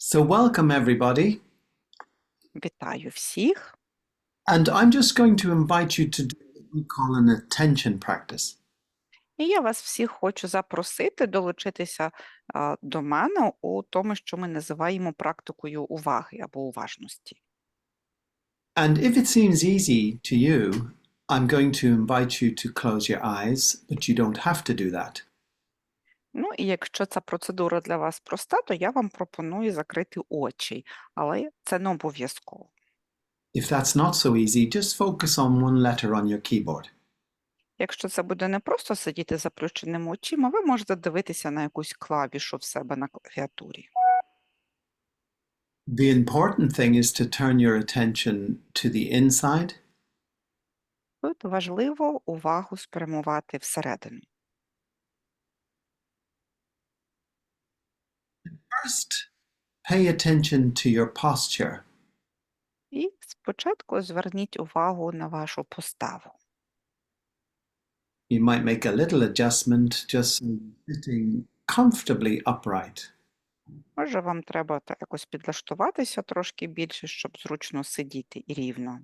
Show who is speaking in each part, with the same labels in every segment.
Speaker 1: So, welcome everybody.
Speaker 2: Вітаю всіх.
Speaker 1: And I'm just going to invite you to do what we call an attention practice.
Speaker 2: І я вас всіх хочу запросити долучитися а, до мене у тому, що ми називаємо практикою уваги або уважності.
Speaker 1: And if it seems easy to you, I'm going to invite you to close your eyes, but you don't have to do that.
Speaker 2: Ну і якщо ця процедура для вас проста, то я вам пропоную закрити очі, але це не обов'язково.
Speaker 1: If that's not so easy, just focus on one letter on your keyboard.
Speaker 2: Якщо це буде не просто сидіти заплющеними очима, ви можете дивитися на якусь клавішу в себе на клавіатурі.
Speaker 1: The important thing is to turn your attention to the inside
Speaker 2: Тут важливо увагу спрямувати всередину.
Speaker 1: First, pay attention to your posture.
Speaker 2: І спочатку зверніть увагу на вашу поставу.
Speaker 1: You might make a little adjustment just sitting comfortably upright.
Speaker 2: Може, вам треба та- якось підлаштуватися трошки більше, щоб зручно сидіти і рівно.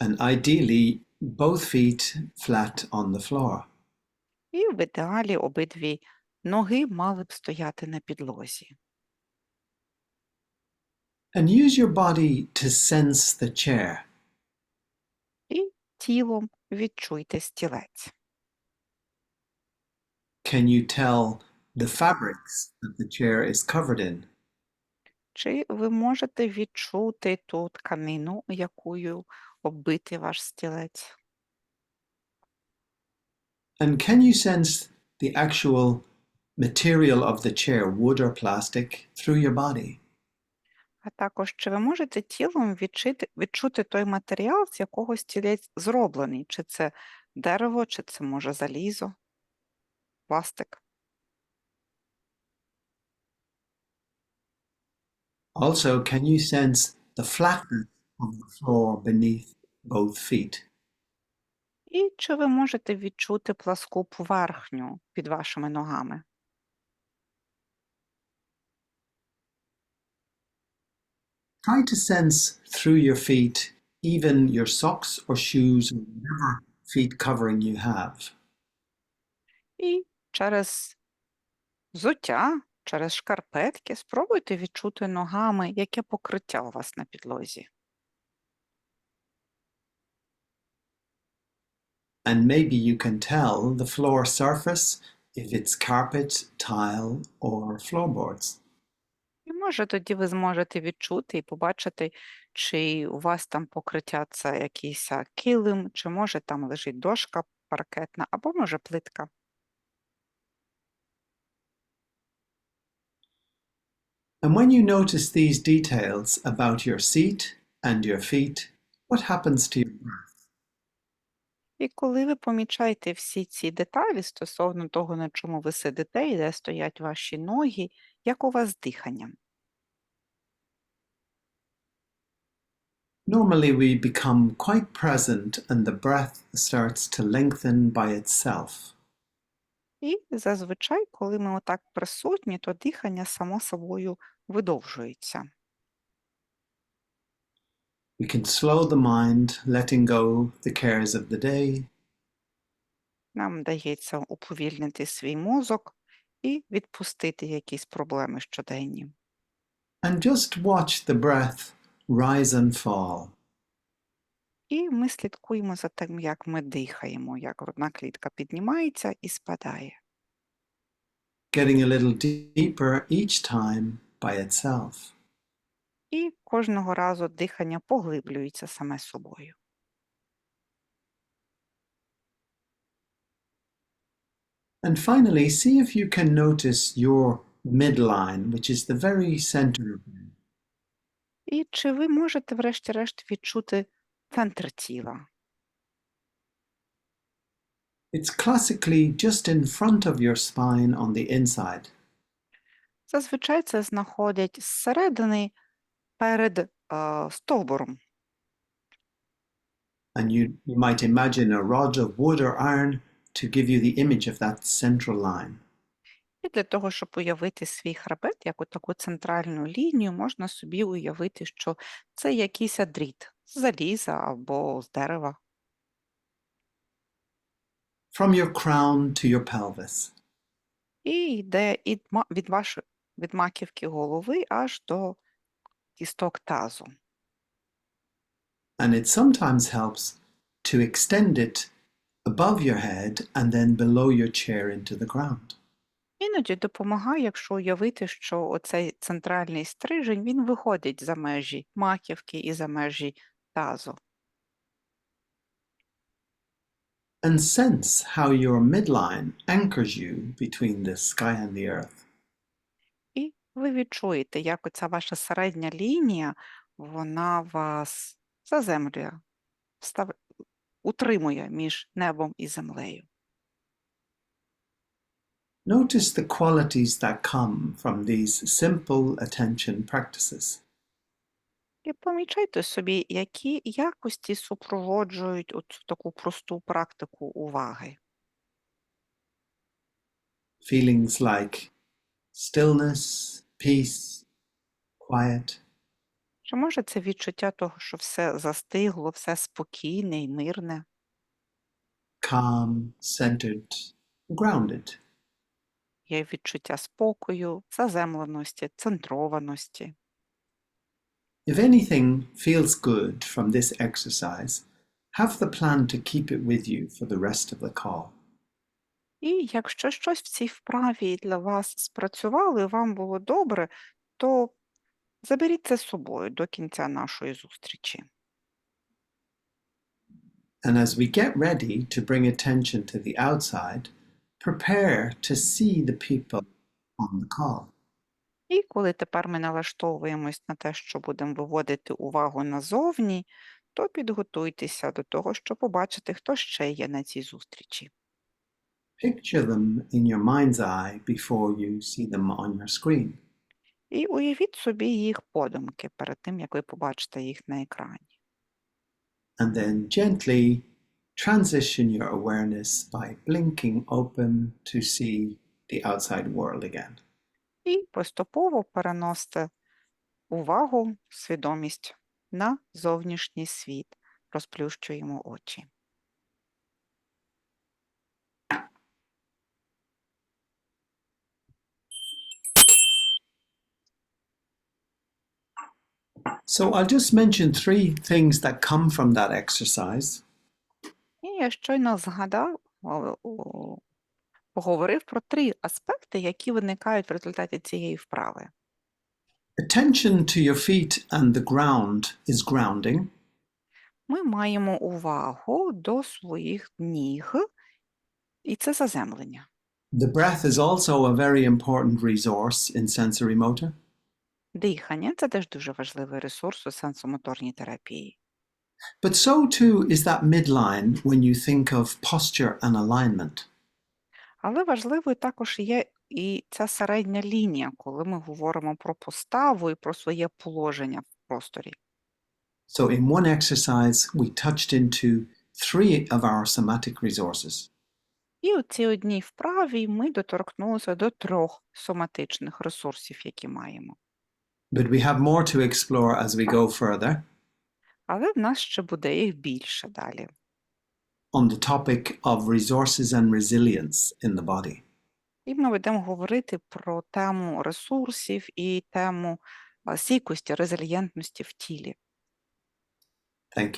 Speaker 1: And ideally, both feet flat on the floor.
Speaker 2: І в ідеалі обидві ноги мали б стояти на підлозі.
Speaker 1: And use your body to sense the chair.
Speaker 2: І тілом відчуйте стілець.
Speaker 1: Can you tell the fabrics that the chair is covered in?
Speaker 2: Чи ви можете відчути ту тканину, якою оббитий ваш стілець?
Speaker 1: And can you sense the actual material of the chair, wood or plastic, through your body?
Speaker 2: А також, чи ви можете тілом відчути, відчути той матеріал, з якого стілець зроблений? Чи це дерево, чи це може залізо, пластик?
Speaker 1: Also, can you sense the flatness of the floor beneath both feet?
Speaker 2: І чи ви можете відчути пласку поверхню під вашими ногами?
Speaker 1: Try to sense through your feet, even your socks or shoes, or whatever feet covering you have.
Speaker 2: І через взуття, через шкарпетки спробуйте відчути ногами, яке покриття у вас на підлозі.
Speaker 1: And maybe you can tell the floor surface if it's carpet, tile, or floorboards.
Speaker 2: І може тоді ви зможете відчути і побачити, чи у вас там покриття це якийсь килим, чи може там лежить дошка паркетна, або може плитка.
Speaker 1: And when you notice these details about your seat and your feet, what happens to your breath?
Speaker 2: І коли ви помічаєте всі ці деталі стосовно того, на чому ви сидите і де стоять ваші ноги, як у вас з диханням?
Speaker 1: Normally, we become quite present and the breath starts to lengthen by itself.
Speaker 2: І зазвичай, коли ми отак присутні, то дихання само собою видовжується.
Speaker 1: We can slow the mind, letting go the cares of the day,
Speaker 2: Нам вдається уповільнити свій мозок і відпустити якісь проблеми щоденні.
Speaker 1: and just watch the breath rise and fall.
Speaker 2: І ми слідкуємо за тим, як ми дихаємо, як грудна клітка піднімається і спадає.
Speaker 1: getting a little deeper each time by itself.
Speaker 2: І кожного разу дихання поглиблюється саме собою.
Speaker 1: And finally, see if you can notice your midline, which is the very center of you.
Speaker 2: І чи ви можете, врешті-решт, відчути центр тіла?
Speaker 1: It's classically just in front of your spine on the inside.
Speaker 2: Зазвичай це знаходять зсередини перед е, стовбуром.
Speaker 1: And you, you might imagine a rod of wood or iron to give you the image of that central line.
Speaker 2: І для того, щоб уявити свій хребет, як таку центральну лінію, можна собі уявити, що це якийсь дріт з заліза або з дерева.
Speaker 1: From your crown to your pelvis.
Speaker 2: І йде від, від, вашої, від маківки голови аж до кісток тазу.
Speaker 1: And it sometimes helps to extend it above your head and then below your chair into the ground.
Speaker 2: Іноді допомагає, якщо уявити, що оцей центральний стрижень він виходить за межі маківки і за межі тазу.
Speaker 1: And sense how your midline anchors you between the sky and the earth.
Speaker 2: І ви відчуєте, як оця ваша середня лінія, вона вас заземлює, став... утримує між небом і землею.
Speaker 1: Notice the qualities that come from these simple attention practices.
Speaker 2: І помічайте собі, які якості супроводжують цю таку просту практику уваги.
Speaker 1: Feelings like stillness, peace, quiet,
Speaker 2: Чи може це відчуття того, що все застигло, все спокійне і мирне?
Speaker 1: calm, centered, grounded.
Speaker 2: Є відчуття спокою, заземленості, центрованості.
Speaker 1: If anything feels good from this exercise, have the plan to keep it with you for the rest of the call.
Speaker 2: І якщо щось в цій вправі для вас спрацювало і вам було добре, то заберіть це з собою до кінця нашої зустрічі.
Speaker 1: And as we get ready to bring attention to the outside, prepare to see the people on the call.
Speaker 2: І коли тепер ми налаштовуємось на те, що будемо виводити увагу назовні, то підготуйтеся до того, щоб побачити, хто ще є на цій зустрічі.
Speaker 1: Picture them in your mind's eye before you see them on your screen.
Speaker 2: І уявіть собі їх подумки перед тим, як ви побачите їх на екрані.
Speaker 1: And then gently transition your awareness by blinking open to see the outside world again.
Speaker 2: І поступово переносите увагу, свідомість на зовнішній світ. Розплющуємо очі.
Speaker 1: So I'll just mention three things that come from that exercise.
Speaker 2: Я щойно згадав, поговорив про три аспекти, які виникають в результаті цієї вправи.
Speaker 1: Attention to your feet and the ground is grounding.
Speaker 2: Ми маємо увагу до своїх ніг, і це заземлення.
Speaker 1: The breath is also a very important resource in sensory motor.
Speaker 2: Дихання це теж дуже важливий ресурс у сенсомоторній терапії.
Speaker 1: But so too is that midline when you think of posture and alignment.
Speaker 2: Але важливою також є і ця середня лінія, коли ми говоримо про поставу і про своє положення в просторі.
Speaker 1: So, in one exercise, we touched into three of our somatic resources.
Speaker 2: І у цій одній вправі ми доторкнулися до трьох соматичних ресурсів, які маємо.
Speaker 1: But we have more to explore as we go further
Speaker 2: Але в нас ще буде їх більше далі.
Speaker 1: on the topic of resources and resilience in the body.
Speaker 2: І ми будемо говорити про тему ресурсів і тему сійкості, стійкості, резильєнтності в тілі.